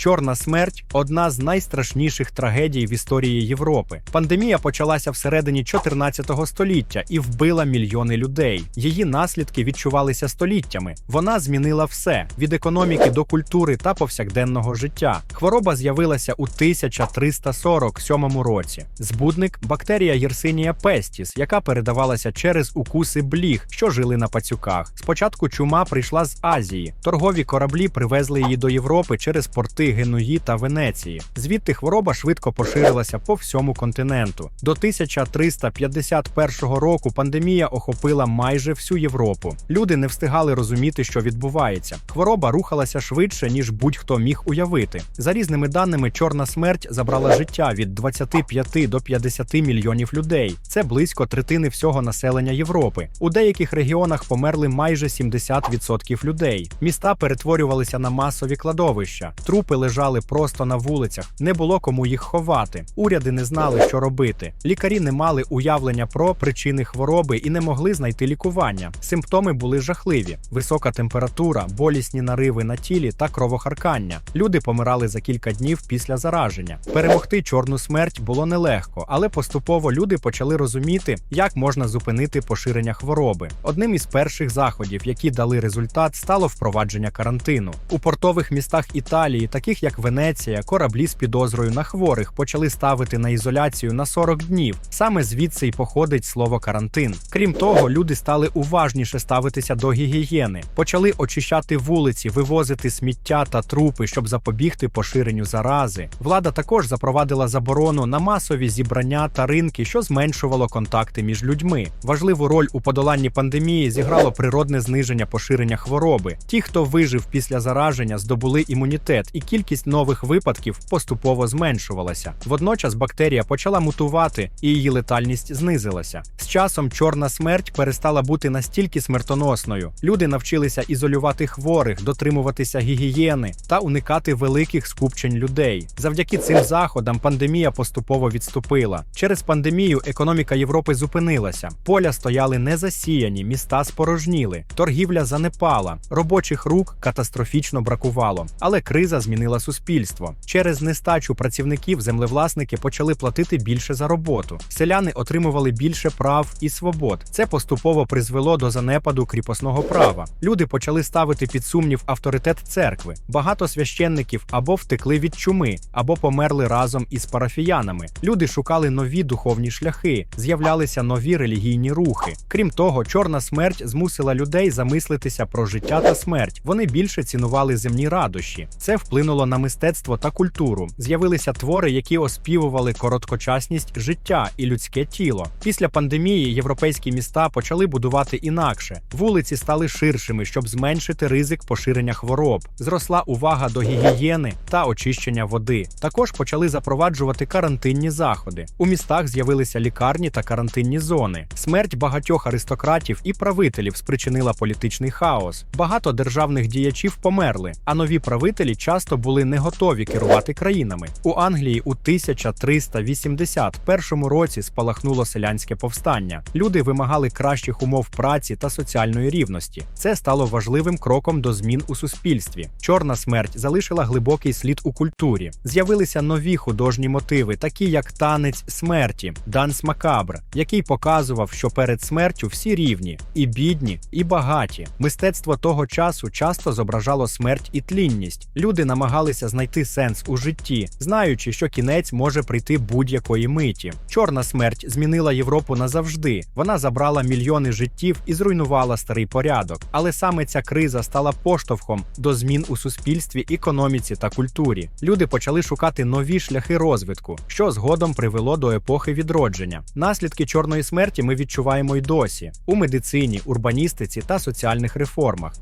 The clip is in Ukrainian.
Чорна смерть одна з найстрашніших трагедій в історії Європи. Пандемія почалася всередині 14 століття і вбила мільйони людей. Її наслідки відчувалися століттями. Вона змінила все від економіки до культури та повсякденного життя. Хвороба з'явилася у 1347 році. Збудник бактерія Єрсинія пестіс, яка передавалася через укуси бліг, що жили на пацюках. Спочатку чума прийшла з Азії. Торгові кораблі привезли її до Європи через порти Генуї та Венеції. Звідти хвороба швидко поширилася по всьому континенту. До 1351 року пандемія охопила майже всю Європу. Люди не встигали розуміти, що відбувається. Хвороба рухалася швидше, ніж будь-хто міг уявити. За різними даними, чорна смерть забрала життя від 25 до 50 мільйонів людей. Це близько третини всього населення Європи. У деяких регіонах померли майже 70% людей. Міста перетворювалися на масові кладовища. Трупи лежали просто на вулицях, не було кому їх ховати. Уряди не знали, що робити. Лікарі не мали уявлення про причини хвороби і не могли знайти лікування. Симптоми були жахливі: висока температура, болісні нариви на тілі та кровохаркання. Люди помирали за кілька днів після зараження. Перемогти чорну смерть було нелегко, але поступово люди почали розуміти, як можна зупинити поширення хвороби. Одним із перших заходів, які дали результат, стало впровадження карантину. У портових містах Італії, таких як Венеція, кораблі з підозрою на хворих почали ставити на ізоляцію на 40 днів. Саме звідси й походить слово карантин. Крім того, люди стали уважніше ставитися до гігієни, почали очищати вулиці, вивозити сміття та трупи, щоб запобігти поширенню зарази. Влада також запровадила заборону на масові зібрання та ринки, що зменшувало контакти між людьми. Важливу роль у подоланні пандемії зіграло природне зниження поширення хвороби. Ті, хто вижив після зараження, здобули імунітет, і кількість нових випадків поступово зменшувалася. Водночас бактерія почала мутувати, і її летальність знизилася. З часом чорна смерть перестала бути настільки смертоносною. Люди навчилися ізолювати хворих, дотримуватися гігієни та уникати великих скупчень людей. Завдяки цим заходам пандемія поступово відступила. Через пандемію економіка Європи зупинилася. Поля стояли незасіяні, міста спорожніли, торгівля занепала, робочих рук катастрофічно бракувало. Але криза змінила суспільство. Через нестачу працівників землевласники почали платити більше за роботу. Селяни отримували більше прав і свобод. Це поступово призвело до занепаду кріпосного права. Люди почали ставити під сумнів авторитет церкви. Багато священників або втекли від чуми, або померли разом із парафіянами. Люди шукали нові духовні шляхи, з'являлися нові релігійні рухи. Крім того, чорна смерть змусила людей замислитися про життя та смерть. Вони більше цінували земні радощі. Це вплинуло на мистецтво та культуру. З'явилися твори, які оспівували короткочасність життя і людське тіло. Після пандемії європейські міста почали будувати інакше. Вулиці стали ширшими, щоб зменшити ризик поширення хвороб. Зросла увага до гігієни та очищення води. Також почали запроваджувати карантинні заходи. У містах з'явилися лікарні та карантинні зони. Смерть багатьох аристократів і правителів спричинила політичний хаос. Багато державних діячів померли, а нові правителі часто були не готові керувати країнами. У Англії у 1381 році спалахнуло селянське повстання. Люди вимагали кращих умов праці та соціальної рівності. Це стало важливим кроком до змін у суспільстві. Чорна смерть залишила глибокий слід у культурі. З'явилися нові художні мотиви, такі як танець смерті, данс макабр, який показував, що перед смертю всі рівні, і бідні, і багаті. Мистецтво того часу часто зображало смерть і тлінність. Люди намагалися знайти сенс у житті, знаючи, що кінець може прийти будь-якої миті. Чорна смерть змінила Європу назавжди. Вона забрала мільйони життів і зруйнувала старий порядок. Але саме ця криза стала поштовхом до змін у суспільстві, економіці та культурі. Люди почали шукати нові шляхи розвитку, що згодом привело до епохи відродження. Наслідки чорної смерті ми відчуваємо й досі у медицині, урбаністиці та соціальних реформах.